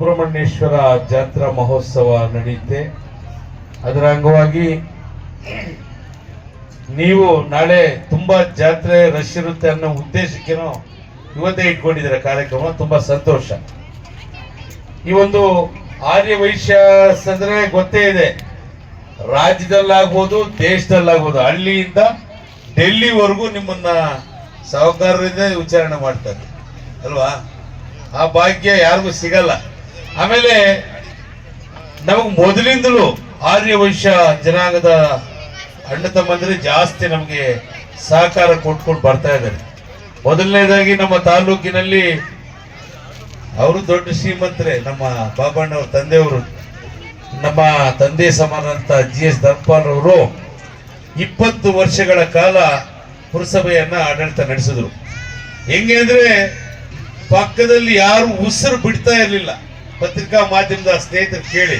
ಸುಬ್ರಹ್ಮಣ್ಯೇಶ್ವರ ಜಾತ್ರಾ ಮಹೋತ್ಸವ ನಡೆಯುತ್ತೆ. ಅದರ ಅಂಗವಾಗಿ ನೀವು ನಾಳೆ ತುಂಬಾ ಜಾತ್ರೆ ರಶ್ ಇರುತ್ತೆ ಅನ್ನೋ ಉದ್ದೇಶಕ್ಕೇನೋ ಇವತ್ತೇ ಇಟ್ಕೊಂಡಿದ್ದಾರೆ ಕಾರ್ಯಕ್ರಮ. ತುಂಬಾ ಸಂತೋಷ. ಈ ಒಂದು ಆರ್ಯ ವೈಶ್ಯ ಅಂದ್ರೆ ಗೊತ್ತೇ ಇದೆ. ರಾಜ್ಯದಲ್ಲಾಗ್ಬೋದು, ದೇಶದಲ್ಲಾಗ್ಬೋದು, ಹಳ್ಳಿಯಿಂದ ಡೆಲ್ಲಿವರೆಗೂ ನಿಮ್ಮನ್ನ ಸಾಹುಕಾರರಿಂದ ವಿಚಾರಣೆ ಮಾಡ್ತಾರೆ. ಅಲ್ವಾ? ಆ ಭಾಗ್ಯ ಯಾರಿಗೂ ಸಿಗಲ್ಲ. ಆಮೇಲೆ, ನಮಗೆ ಮೊದಲಿಂದಲೂ ಆರ್ಯ ವೈಶ್ಯ ಜನಾಂಗದ ಅಣ್ಣ ತಮ್ಮಂದ್ರೆ ಜಾಸ್ತಿ ನಮಗೆ ಸಹಕಾರ ಕೊಟ್ಕೊಂಡು ಬರ್ತಾ ಇದ್ದಾರೆ. ಮೊದಲನೇದಾಗಿ ನಮ್ಮ ತಾಲೂಕಿನಲ್ಲಿ ಅವರು ದೊಡ್ಡ ಶ್ರೀಮಂತರೇ, ನಮ್ಮ ಬಾಬಣ್ಣವ್ರ ತಂದೆಯವರು, ನಮ್ಮ ತಂದೆ ಸಮಾನಂತ ಜಿ ಎಸ್ ಧರ್ಪಾಲ್ ಅವರು ಇಪ್ಪತ್ತು ವರ್ಷಗಳ ಕಾಲ ಪುರಸಭೆಯನ್ನ ಆಡಳಿತ ನಡೆಸಿದ್ರು. ಹೆಂಗೆ ಅಂದ್ರೆ ಪಕ್ಕದಲ್ಲಿ ಯಾರು ಉಸಿರು ಬಿಡ್ತಾ ಇರಲಿಲ್ಲ. ಪತ್ರಿಕಾ ಮಾಧ್ಯಮದ ಸ್ನೇಹಿತರು ಕೇಳಿ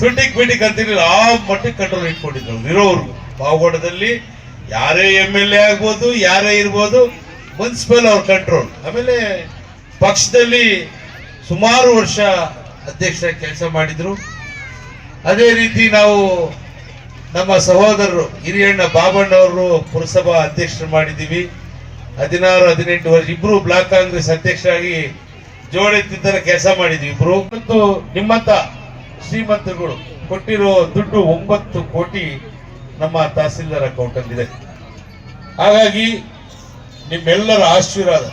ಫಿಟಿಕ್ ಫಿಟಿಕ್ ಅಂತಿರ್ಲಿಲ್ಲ ಆ ಮಟ್ಟಿಗೆ ಕಂಟ್ರೋಲ್ ಇಟ್ಕೊಂಡಿದ್ರು. ಇರೋರು ಪಾವಗಡದಲ್ಲಿ ಯಾರೇ ಎಂ ಎಲ್ ಎ ಆಗ್ಬೋದು, ಯಾರೇ ಇರ್ಬೋದು, ಮುನ್ಸಿಪಲ್ ಅವ್ರ ಕಂಟ್ರೋಲ್ ಆಮೇಲೆ ಪಕ್ಷದಲ್ಲಿ ಸುಮಾರು ವರ್ಷ ಅಧ್ಯಕ್ಷ ಕೆಲಸ ಮಾಡಿದ್ರು. ಅದೇ ರೀತಿ ನಾವು ನಮ್ಮ ಸಹೋದರರು ಹಿರಿಯಣ್ಣ ಬಾಬಣ್ಣವರು ಪುರಸಭಾ ಅಧ್ಯಕ್ಷರು ಮಾಡಿದ್ದೀವಿ. ಹದಿನಾರು, ಹದಿನೆಂಟು ವರ್ಷ ಇಬ್ಬರು ಬ್ಲಾಕ್ ಕಾಂಗ್ರೆಸ್ ಅಧ್ಯಕ್ಷರಾಗಿ ಜೋಡೆತ್ತಿದ್ದರ ಕೆಲಸ ಮಾಡಿದ್ವಿ ಇಬ್ರು. ಮತ್ತು ನಿಮ್ಮಂತ ಶ್ರೀಮಂತರುಗಳು ಕೊಟ್ಟಿರೋ ದುಡ್ಡು ಒಂಬತ್ತು ಕೋಟಿ ನಮ್ಮ ತಹಸೀಲ್ದಾರ್ ಅಕೌಂಟ್ ಅಲ್ಲಿ ಇದೆ. ಹಾಗಾಗಿ ನಿಮ್ಮೆಲ್ಲರ ಆಶೀರ್ವಾದ.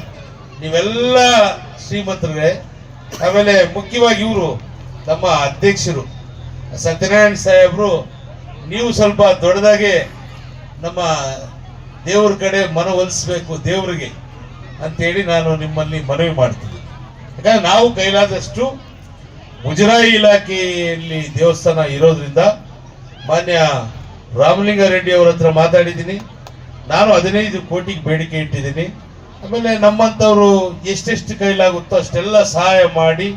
ನೀವೆಲ್ಲ ಶ್ರೀಮಂತರಿಗೆ ಆಮೇಲೆ ಮುಖ್ಯವಾಗಿ ಇವರು ನಮ್ಮ ಅಧ್ಯಕ್ಷರು. ಸತ್ಯನಾರಾಯಣ ಸಾಹೇಬ್ರು, ನೀವು ಸ್ವಲ್ಪ ದೊಡ್ಡದಾಗೆ ನಮ್ಮ ದೇವ್ರ ಕಡೆ ಮನವೊಲಿಸ್ಬೇಕು ದೇವರಿಗೆ ಅಂತೇಳಿ ನಾನು ನಿಮ್ಮಲ್ಲಿ ಮನವಿ ಮಾಡ್ತೀನಿ. ಯಾಕಂದ್ರೆ ನಾವು ಕೈಲಾದಷ್ಟು ಮುಜರಾಯಿ ಇಲಾಖೆಯಲ್ಲಿ ದೇವಸ್ಥಾನ ಇರೋದ್ರಿಂದ ಮಾನ್ಯ ರಾಮಲಿಂಗಾರೆಡ್ಡಿ ಅವರ ಹತ್ರ ಮಾತಾಡಿದ್ದೀನಿ. ನಾನು ಹದಿನೈದು ಕೋಟಿಗೆ ಬೇಡಿಕೆ ಇಟ್ಟಿದ್ದೀನಿ. ಆಮೇಲೆ ನಮ್ಮಂಥವರು ಎಷ್ಟೆಷ್ಟು ಕೈಲಾಗುತ್ತೋ ಅಷ್ಟೆಲ್ಲ ಸಹಾಯ ಮಾಡಿ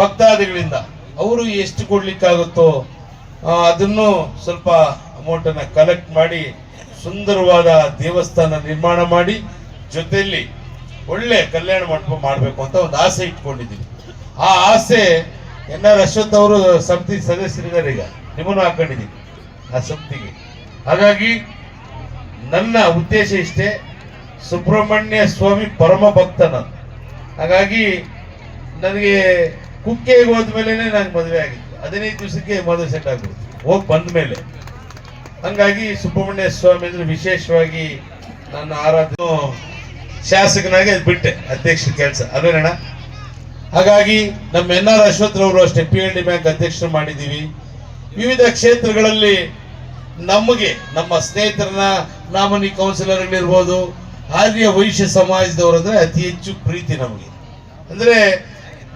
ಭಕ್ತಾದಿಗಳಿಂದ ಅವರು ಎಷ್ಟು ಕೊಡ್ಲಿಕ್ಕಾಗುತ್ತೋ ಅದನ್ನು ಸ್ವಲ್ಪ ಅಮೌಂಟನ್ನು ಕಲೆಕ್ಟ್ ಮಾಡಿ ಸುಂದರವಾದ ದೇವಸ್ಥಾನ ನಿರ್ಮಾಣ ಮಾಡಿ ಜೊತೆಯಲ್ಲಿ ಒಳ್ಳೆ ಕಲ್ಯಾಣ ಮಂಟಪ ಮಾಡಬೇಕು ಅಂತ ಒಂದು ಆಸೆ ಇಟ್ಕೊಂಡಿದ್ದೀನಿ. ಆ ಆಸೆ ಎನ್ ಆರ್ ಅಶ್ವಥ್ ಅವರು ಸಮಿತಿ ಸದಸ್ಯರಿದ್ದಾರೆ ಈಗ. ನಿಮ್ಮನ್ನು ಹಾಕೊಂಡಿದ್ದೀನಿ ಆ ಸಮಿತಿಗೆ. ಹಾಗಾಗಿ ನನ್ನ ಉದ್ದೇಶ ಇಷ್ಟೇ ಸುಬ್ರಹ್ಮಣ್ಯ ಸ್ವಾಮಿ ಪರಮ ಭಕ್ತ ನಾನು ಹಾಗಾಗಿ ನನಗೆ ಕುಕ್ಕೆಗೆ ಹೋದ್ಮೇಲೆ ನನಗೆ ಮದುವೆ ಆಗಿತ್ತು ಹದಿನೈದು ದಿವಸಕ್ಕೆ ಮದುವೆ ಸೆಟ್ ಆಗ್ಬಿಡ್ತು ಹೋಗಿ ಬಂದ ಮೇಲೆ. ಹಂಗಾಗಿ ಸುಬ್ರಹ್ಮಣ್ಯ ಸ್ವಾಮಿ ಅಂದ್ರೆ ವಿಶೇಷವಾಗಿ ನನ್ನ ಆರಾಧನೆ. ಶಾಸಕನಾಗಿ ಅದು ಬಿಟ್ಟೆ ಅಧ್ಯಕ್ಷ ಕೆಲಸ. ಅದೇನಣ್ಣ ಹಾಗಾಗಿ ನಮ್ಮ ಎನ್ ಆರ್ ಅಶ್ವಥ್ರವರು ಅಷ್ಟೇ ಪಿ ಎಲ್ ಡಿ ಬ್ಯಾಂಕ್ ಅಧ್ಯಕ್ಷರು ಮಾಡಿದ್ದೀವಿ. ವಿವಿಧ ಕ್ಷೇತ್ರಗಳಲ್ಲಿ ನಮಗೆ, ನಮ್ಮ ಸ್ನೇಹಿತರನ್ನ, ನಾಮಿನಿ ಕೌನ್ಸಿಲರ್ಗಳಿರ್ಬೋದು ಆರ್ಯ ವೈಶ್ಯ ಸಮಾಜದವರು ಅಂದ್ರೆ ಅತಿ ಹೆಚ್ಚು ಪ್ರೀತಿ ನಮಗೆ. ಅಂದ್ರೆ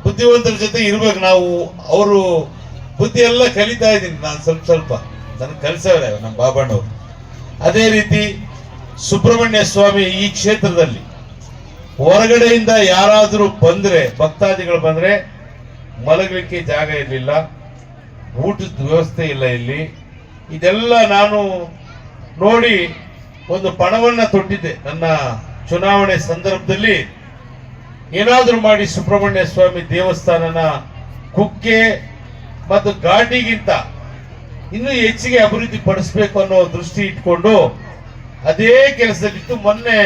ಬುದ್ಧಿವಂತರ ಜೊತೆ ಇರ್ಬೇಕು ನಾವು, ಅವರು ಬುದ್ಧಿ ಎಲ್ಲ ಕಲಿತಾ ಇದ್ದೀನಿ ನಾನು ಸ್ವಲ್ಪ ಸ್ವಲ್ಪ. ನನಗೆ ಕಲಿಸವ್ರೆ ನಮ್ಮ ಬಾಬಣ್ಣವರು. ಅದೇ ರೀತಿ ಸುಬ್ರಹ್ಮಣ್ಯ ಸ್ವಾಮಿ ಈ ಕ್ಷೇತ್ರದಲ್ಲಿ ಹೊರಗಡೆಯಿಂದ ಯಾರಾದರೂ ಬಂದ್ರೆ, ಭಕ್ತಾದಿಗಳು ಬಂದ್ರೆ ಮಲಗಲಿಕ್ಕೆ ಜಾಗ ಇರಲಿಲ್ಲ, ಊಟದ ವ್ಯವಸ್ಥೆ ಇಲ್ಲ ಇಲ್ಲಿ. ಇದೆಲ್ಲ ನಾನು ನೋಡಿ ಒಂದು ಪಣವನ್ನ ತೊಟ್ಟಿದ್ದೆ. ನನ್ನ ಚುನಾವಣೆ ಸಂದರ್ಭದಲ್ಲಿ ಏನಾದರೂ ಮಾಡಿ ಸುಬ್ರಹ್ಮಣ್ಯ ಸ್ವಾಮಿ ದೇವಸ್ಥಾನನ ಕುಕ್ಕೆ ಮತ್ತು ಘಾಟಿಗಿಂತ ಇನ್ನೂ ಹೆಚ್ಚಿಗೆ ಅಭಿವೃದ್ಧಿ ಪಡಿಸಬೇಕು ಅನ್ನೋ ದೃಷ್ಟಿ ಇಟ್ಕೊಂಡು ಅದೇ ಕೆಲಸದಲ್ಲಿತ್ತು. ಮೊನ್ನೆ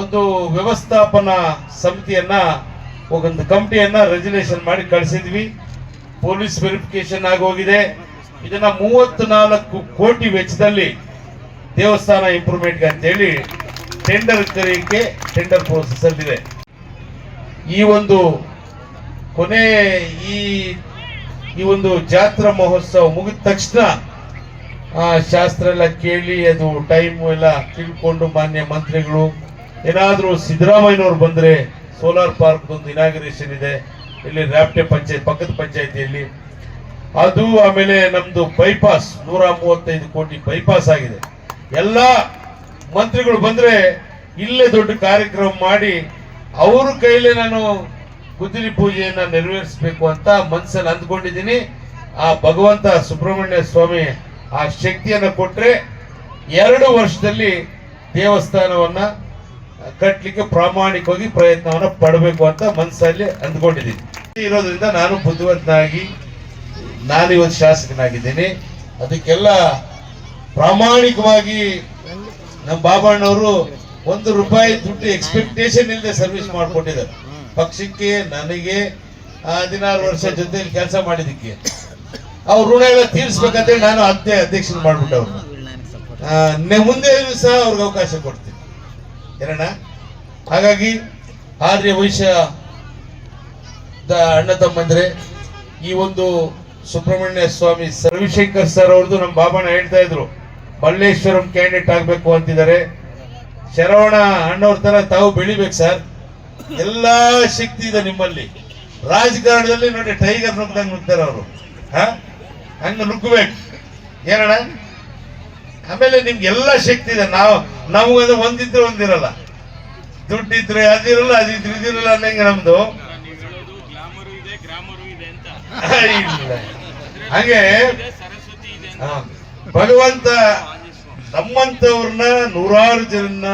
ಒಂದು ವ್ಯವಸ್ಥಾಪನಾ ಸಮಿತಿಯನ್ನ, ಒಂದು ಕಮಿಟಿಯನ್ನ ರೆಜುಲೇಷನ್ ಮಾಡಿ ಕಳಿಸಿದ್ವಿ. ಪೊಲೀಸ್ ವೆರಿಫಿಕೇಶನ್ ಆಗೋಗಿದೆ. ಇದನ್ನ ಮೂವತ್ತು ನಾಲ್ಕು ಕೋಟಿ ವೆಚ್ಚದಲ್ಲಿ ದೇವಸ್ಥಾನ ಇಂಪ್ರೂವ್ಮೆಂಟ್ಗೆ ಅಂತೇಳಿ ಟೆಂಡರ್ ಕರೆಯಕ್ಕೆ ಟೆಂಡರ್ ಪ್ರೋಸೆಸ್ ಅಲ್ಲಿದೆ. ಈ ಒಂದು ಕೊನೆ ಈ ಈ ಒಂದು ಜಾತ್ರಾ ಮಹೋತ್ಸವ ಮುಗಿದ ತಕ್ಷಣ ಶಾಸ್ತ್ರ ಎಲ್ಲ ಕೇಳಿ, ಅದು ಟೈಮ್ ಎಲ್ಲ ತಿಳ್ಕೊಂಡು ಮಾನ್ಯ ಮಂತ್ರಿಗಳು ಏನಾದರೂ ಸಿದ್ದರಾಮಯ್ಯನವ್ರು ಬಂದರೆ ಸೋಲಾರ್ ಪಾರ್ಕ್ ಒಂದು ಇನಾಗ್ರೇಷನ್ ಇದೆ. ಇಲ್ಲಿ ರ್ಯಾಪ್ಟೆ ಪಂಚಾಯತ್, ಪಕ್ಕದ ಪಂಚಾಯತಿಯಲ್ಲಿ. ಅದು ಆಮೇಲೆ ನಮ್ಮದು ಬೈಪಾಸ್ ನೂರ ಮೂವತ್ತೈದು ಕೋಟಿ ಬೈಪಾಸ್ ಆಗಿದೆ. ಎಲ್ಲ ಮಂತ್ರಿಗಳು ಬಂದರೆ ಇಲ್ಲೇ ದೊಡ್ಡ ಕಾರ್ಯಕ್ರಮ ಮಾಡಿ ಅವ್ರ ಕೈಲೇ ನಾನು ಗುದ್ದಲಿ ಪೂಜೆಯನ್ನು ನೆರವೇರಿಸಬೇಕು ಅಂತ ಮನಸ್ಸಲ್ಲಿ ಅಂದ್ಕೊಂಡಿದ್ದೀನಿ. ಆ ಭಗವಂತ ಸುಬ್ರಹ್ಮಣ್ಯ ಸ್ವಾಮಿ ಆ ಶಕ್ತಿಯನ್ನು ಕೊಟ್ಟರೆ ಎರಡು ವರ್ಷದಲ್ಲಿ ದೇವಸ್ಥಾನವನ್ನ ಕಟ್ಟಲಿಕ್ಕೆ ಪ್ರಾಮಾಣಿಕವಾಗಿ ಪ್ರಯತ್ನವನ್ನು ಪಡಬೇಕು ಅಂತ ಮನಸ್ಸಲ್ಲಿ ಅಂದ್ಕೊಂಡಿದ್ದೀನಿ. ಇರೋದ್ರಿಂದ ನಾನು ಬುದ್ಧಿವಂತನಾಗಿ ನಾನು ಇವತ್ತು ಶಾಸಕನಾಗಿದ್ದೀನಿ. ಅದಕ್ಕೆಲ್ಲ ಪ್ರಾಮಾಣಿಕವಾಗಿ ನಮ್ಮ ಬಾಬಣ್ಣವರು ಒಂದು ರೂಪಾಯಿ ದುಡ್ಡು ಎಕ್ಸ್ಪೆಕ್ಟೇಷನ್ ಇಲ್ಲದೆ ಸರ್ವಿಸ್ ಮಾಡಿಕೊಟ್ಟಿದ್ದಾರೆ. ಪಕ್ಷಕ್ಕೆ ನನಗೆ ಹದಿನಾರು ವರ್ಷ ಜೊತೆಯಲ್ಲಿ ಕೆಲಸ ಮಾಡಿದ್ದಕ್ಕೆ. ಅವ್ರ ಋಣ ಎಲ್ಲ ತೀರಿಸ್ಬೇಕಂತೇಳಿ ನಾನು ಅಧ್ಯಕ್ಷ ಅಧ್ಯಕ್ಷನ ಮಾಡ್ಬಿಟ್ಟೆ ಅವ್ರನ್ನ ಆ, ನೆ- ಮುಂದೆ ಸಹ ಅವ್ರಿಗೆ ಅವಕಾಶ ಕೊಡ್ತೀನಿ. ಏನಣ್ಣ ಹಾಗಾಗಿ ಆರ್ಯ ವೈಶ್ಯ ಅಣ್ಣ ತಮ್ಮಂದ್ರೆ, ಈ ಒಂದು ಸುಬ್ರಹ್ಮಣ್ಯ ಸ್ವಾಮಿ ರವಿಶಂಕರ್ ಸರ್ ಅವ್ರದ್ದು ನಮ್ಮ ಬಾಬಣ್ಣ ಹೇಳ್ತಾ ಇದ್ರು, ಮಲ್ಲೇಶ್ವರಂ ಕ್ಯಾಂಡಿಡೇಟ್ ಆಗಬೇಕು ಅಂತಿದ್ದಾರೆ. ಶರವಣ ಅಣ್ಣವ್ರ ತರ ತಾವು ಬೆಳಿಬೇಕು ಸರ್. ಎಲ್ಲಾ ಶಕ್ತಿ ಇದೆ ನಿಮ್ಮಲ್ಲಿ. ರಾಜಕಾರಣದಲ್ಲಿ ನೋಡಿ ಟೈಗರ್ ನುಗ್ದಂಗ್ ನುಗ್ತಾರೆ ಅವರು. ಹಂಗ ನುಗ್ಗಬೇಕು. ಏನಣ್ಣ? ಆಮೇಲೆ ನಿಮ್ಗೆ ಎಲ್ಲ ಶಕ್ತಿ ಇದೆ. ನಾವು ನಮಗಂದ್ರೆ ಒಂದಿದ್ರೆ ಒಂದಿರಲ್ಲ. ದುಡ್ಡಿದ್ರೆ ಅದಿರಲ್ಲ ಅದಿದ್ರೆ ಇದಿರಲ್ಲ ಅನ್ನಂಗೆ ನಮ್ದು. ಇಲ್ಲ. ಹಾಗೆ ಭಗವಂತ ನಮ್ಮಂತವ್ರನ್ನ ನೂರಾರು ಜನನ್ನ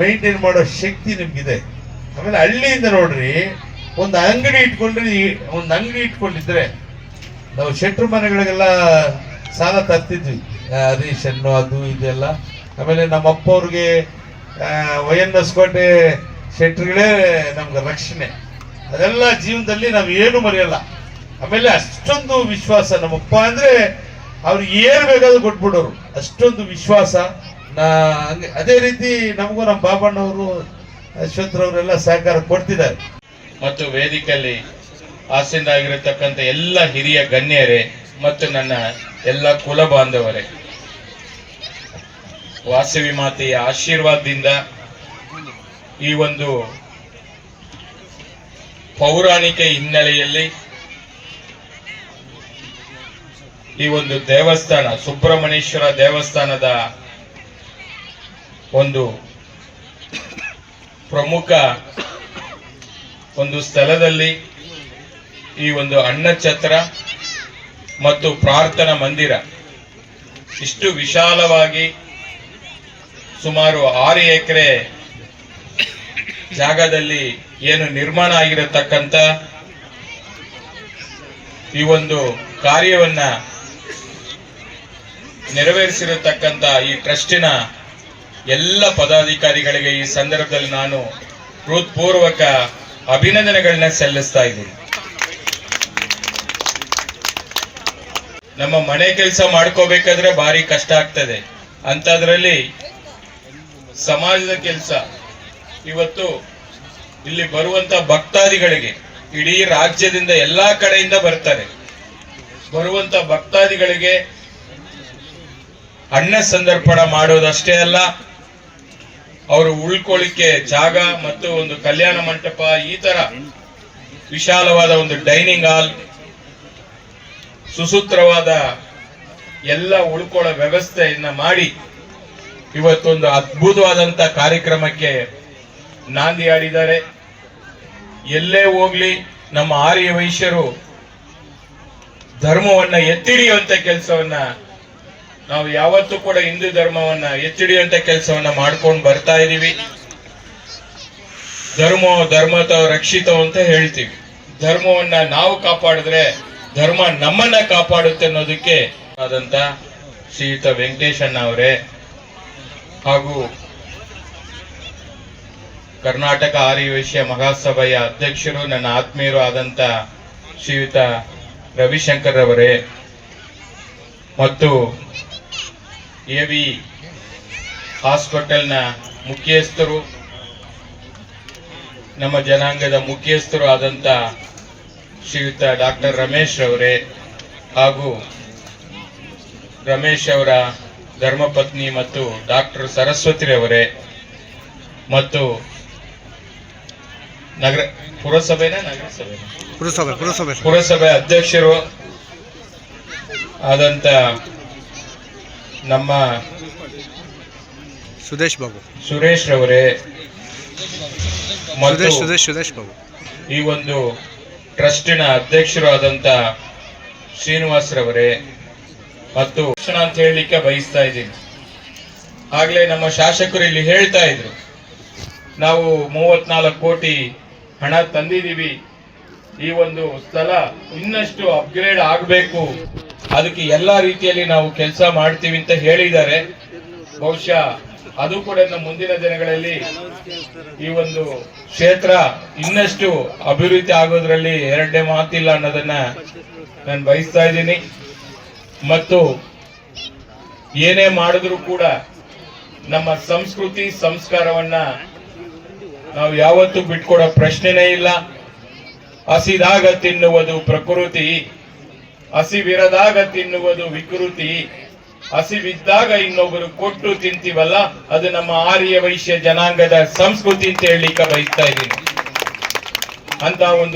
ಮೈಂಟೈನ್ ಮಾಡೋ ಶಕ್ತಿ ನಿಮ್ಗಿದೆ. ಆಮೇಲೆ ಹಳ್ಳಿಯಿಂದ ನೋಡ್ರಿ, ಒಂದು ಅಂಗಡಿ ಇಟ್ಕೊಂಡ್ರೆ ಒಂದು ಅಂಗಡಿ ಇಟ್ಕೊಂಡಿದ್ರೆ, ನಾವು ಶೆಟ್ರು ಮನೆಗಳಿಗೆಲ್ಲ ಸಾಲ ತರ್ತಿದ್ವಿ. ರೇಷನ್ನು ಅದು, ಇದೆಲ್ಲ. ಆಮೇಲೆ ನಮ್ಮ ಅಪ್ಪ ಅವ್ರಿಗೆ ವೈ ಎನ್ ಎಸ್ ಕೋಟೆ ಶೆಟ್ರುಗಳೇ ನಮ್ಗೆ ರಕ್ಷಣೆ. ಅದೆಲ್ಲ ಜೀವನದಲ್ಲಿ ನಾವು ಏನು ಮರೆಯಲ್ಲ. ಆಮೇಲೆ ಅಷ್ಟೊಂದು ವಿಶ್ವಾಸ ನಮ್ಮಪ್ಪ ಅಂದ್ರೆ ಅವ್ರಿಗೆ ಏನ್ ಬೇಕಾದ್ರೂ ಕೊಟ್ಬಿಡೋರು. ಅಷ್ಟೊಂದು ವಿಶ್ವಾಸ. ನಾ ಅದೇ ರೀತಿ ನಮಗೂ ನಮ್ಮ ಬಾಬಣ್ಣವರು ಅಶ್ವತ್ಥರವರೆಲ್ಲ ಸಹಕಾರ ಕೊಡ್ತಿದ್ದಾರೆ. ಮತ್ತು ವೇದಿಕೆಯಲ್ಲಿ ಆಸೀನರಾಗಿರತಕ್ಕಂಥ ಎಲ್ಲ ಹಿರಿಯ ಗಣ್ಯರೇ ಮತ್ತು ನನ್ನ ಎಲ್ಲ ಕುಲ ಬಾಂಧವರೇ ವಾಸವಿ ಮಾತೆಯ ಆಶೀರ್ವಾದದಿಂದ ಈ ಒಂದು ಪೌರಾಣಿಕ ಹಿನ್ನೆಲೆಯಲ್ಲಿ ಈ ಒಂದು ದೇವಸ್ಥಾನ, ಸುಬ್ರಹ್ಮಣ್ಯೇಶ್ವರ ದೇವಸ್ಥಾನದ ಒಂದು ಪ್ರಮುಖ ಒಂದು ಸ್ಥಳದಲ್ಲಿ ಈ ಒಂದು ಅನ್ನ ಛತ್ರ ಮತ್ತು ಪ್ರಾರ್ಥನಾ ಮಂದಿರ. ಇಷ್ಟು ವಿಶಾಲವಾಗಿ ಸುಮಾರು ಆರು ಎಕರೆ ಜಾಗದಲ್ಲಿ ಏನು ನಿರ್ಮಾಣ ಆಗಿರತಕ್ಕಂಥ ಈ ಒಂದು ಕಾರ್ಯವನ್ನ ನೆರವೇರಿಸಿರತಕ್ಕಂಥ ಈ ಟ್ರಸ್ಟಿನ ಎಲ್ಲ ಪದಾಧಿಕಾರಿಗಳಿಗೆ ಈ ಸಂದರ್ಭದಲ್ಲಿ ನಾನು ಹೃತ್ಪೂರ್ವಕ ಅಭಿನಂದನೆಗಳನ್ನ ಸಲ್ಲಿಸ್ತಾ ಇದ್ದೀನಿ. ನಮ್ಮ ಮನೆ ಕೆಲಸ ಮಾಡ್ಕೋಬೇಕಾದ್ರೆ ಭಾರಿ ಕಷ್ಟ ಆಗ್ತದೆ. ಅಂತದ್ರಲ್ಲಿ ಸಮಾಜದ ಕೆಲಸ. ಇವತ್ತು ಇಲ್ಲಿ ಬರುವಂತ ಭಕ್ತಾದಿಗಳಿಗೆ ಇಡೀ ರಾಜ್ಯದಿಂದ ಎಲ್ಲಾ ಕಡೆಯಿಂದ ಬರ್ತಾರೆ. ಬರುವಂತ ಭಕ್ತಾದಿಗಳಿಗೆ ಅನ್ನ ಸಂದರ್ಪಣ ಮಾಡೋದಷ್ಟೇ ಅಲ್ಲ, ಅವರು ಉಳ್ಕೊಳ್ಳಿಕ್ಕೆ ಜಾಗ ಮತ್ತು ಒಂದು ಕಲ್ಯಾಣ ಮಂಟಪ, ಈ ತರ ವಿಶಾಲವಾದ ಒಂದು ಡೈನಿಂಗ್ ಹಾಲ್, ಸುಸೂತ್ರವಾದ ಎಲ್ಲ ಉಳ್ಕೊಳ್ಳೋ ವ್ಯವಸ್ಥೆಯನ್ನ ಮಾಡಿ ಇವತ್ತೊಂದು ಅದ್ಭುತವಾದಂತ ಕಾರ್ಯಕ್ರಮಕ್ಕೆ ನಾಂದಿ ಆಡಿದ್ದಾರೆ ಎಲ್ಲೇ ಹೋಗ್ಲಿ, ನಮ್ಮ ಆರ್ಯ ವೈಶ್ಯರು ಧರ್ಮವನ್ನ ಎತ್ತಿಡಿಯುವಂತ ಕೆಲಸವನ್ನ ನಾವು ಯಾವತ್ತೂ ಕೂಡ ಹಿಂದೂ ಧರ್ಮವನ್ನ ಎತ್ತಿಡಿಯುವಂತ ಕೆಲಸವನ್ನ ಮಾಡ್ಕೊಂಡು ಬರ್ತಾ ಇದೀವಿ. ಧರ್ಮ ಧರ್ಮತ ರಕ್ಷಿತ ಅಂತ ಹೇಳ್ತೀವಿ. ಧರ್ಮವನ್ನ ನಾವು ಕಾಪಾಡಿದ್ರೆ ಧರ್ಮ ನಮ್ಮನ್ನ ಕಾಪಾಡುತ್ತೆ ಅನ್ನೋದಕ್ಕೆ ಆದಂತ ಶ್ರೀಯುತ ವೆಂಕಟೇಶಣ್ಣ ಅವರೇ ಹಾಗೂ ಕರ್ನಾಟಕ ಆರ್ಯವೈಶ್ಯ ಮಹಾಸಭೆಯ ಅಧ್ಯಕ್ಷರು ನನ್ನ ಆತ್ಮೀಯರು ಆದಂತ ಶ್ರೀಯುತ ರವಿಶಂಕರ್ ಅವರೇ ಮತ್ತು ಎ ವಿ ಹಾಸ್ಪಿಟಲ್ನ ಮುಖ್ಯಸ್ಥರು, ನಮ್ಮ ಜನಾಂಗದ ಮುಖ್ಯಸ್ಥರು ಆದಂತ ಶ್ರೀಯುತ ಡಾಕ್ಟರ್ ರಮೇಶ್ ಅವರೇ ಹಾಗೂ ರಮೇಶ್ ಅವರ ಧರ್ಮಪತ್ನಿ ಮತ್ತು ಡಾಕ್ಟರ್ ಸರಸ್ವತಿ ರವರೇ ಮತ್ತು ನಗರ ಪುರಸಭೆನ ನಗರಸಭೆ. ಪುರಸಭೆ ಪುರಸಭೆ. ಪುರಸಭೆ ಅಧ್ಯಕ್ಷರು ಆದಂತ ನಮ್ಮ ಸುದೇಶ್ ಬಾಬು. ಸುರೇಶ್ ರವರೇ ಮತ್ತು ಸುದೇಶ್ ಸುದೇಶ್ ಸುದೇಶ್ ಬಾಬು. ಈ ಒಂದು ಟ್ರಸ್ಟಿನ ಅಧ್ಯಕ್ಷರು ಆದಂತ ಶ್ರೀನಿವಾಸ್ ರವರೇ ಮತ್ತು ಶಿಕ್ಷಣ ಅಂತ ಹೇಳಲಿಕ್ಕೆ ಬಯಸ್ತಾ ಇದ್ದೀನಿ. ಆಗಲೇ ನಮ್ಮ ಶಾಸಕರು ಇಲ್ಲಿ ಹೇಳ್ತಾ ಇದ್ರು. ನಾವು ಮೂವತ್ನಾಲ್ಕು ಕೋಟಿ ಹಣ ತಂದಿದ್ದೀವಿ. ಈ ಒಂದು ಸ್ಥಳ ಇನ್ನಷ್ಟು ಅಪ್ಗ್ರೇಡ್ ಆಗಬೇಕು. ಅದಕ್ಕೆ ಎಲ್ಲ ರೀತಿಯಲ್ಲಿ ನಾವು ಕೆಲಸ ಮಾಡ್ತೀವಿ ಅಂತ ಹೇಳಿದ್ದಾರೆ. ಬಹುಶಃ ಅದು ಕೂಡ ಮುಂದಿನ ದಿನಗಳಲ್ಲಿ ಈ ಒಂದು ಕ್ಷೇತ್ರ ಇನ್ನಷ್ಟು ಅಭಿವೃದ್ಧಿ ಆಗೋದ್ರಲ್ಲಿ ಎರಡನೇ ಮಾತಿಲ್ಲ ಅನ್ನೋದನ್ನ ನಾನು ಬಯಸ್ತಾ ಇದ್ದೀನಿ. ಮತ್ತು ಏನೇ ಮಾಡಿದ್ರು ಕೂಡ ನಮ್ಮ ಸಂಸ್ಕೃತಿ ಸಂಸ್ಕಾರವನ್ನ ನಾವು ಯಾವತ್ತೂ ಬಿಟ್ಕೊಡೋ ಪ್ರಶ್ನೆನೇ ಇಲ್ಲ. ಹಸಿದಾಗ ತಿನ್ನುವುದು ಪ್ರಕೃತಿ, ಹಸಿವಿರದಾಗ ತಿನ್ನುವುದು ವಿಕೃತಿ, ಹಸಿವಿದ್ದಾಗ ಇನ್ನೊಬ್ಬರು ಕೊಟ್ಟು ತಿಂತೀವಲ್ಲ, ಅದು ನಮ್ಮ ಆರ್ಯ ವೈಶ್ಯ ಜನಾಂಗದ ಸಂಸ್ಕೃತಿ ಅಂತ ಹೇಳಲಿಕ್ಕೆ ಬಯಸ್ತಾ ಇದ್ದೀನಿ. ಅಂತ ಒಂದು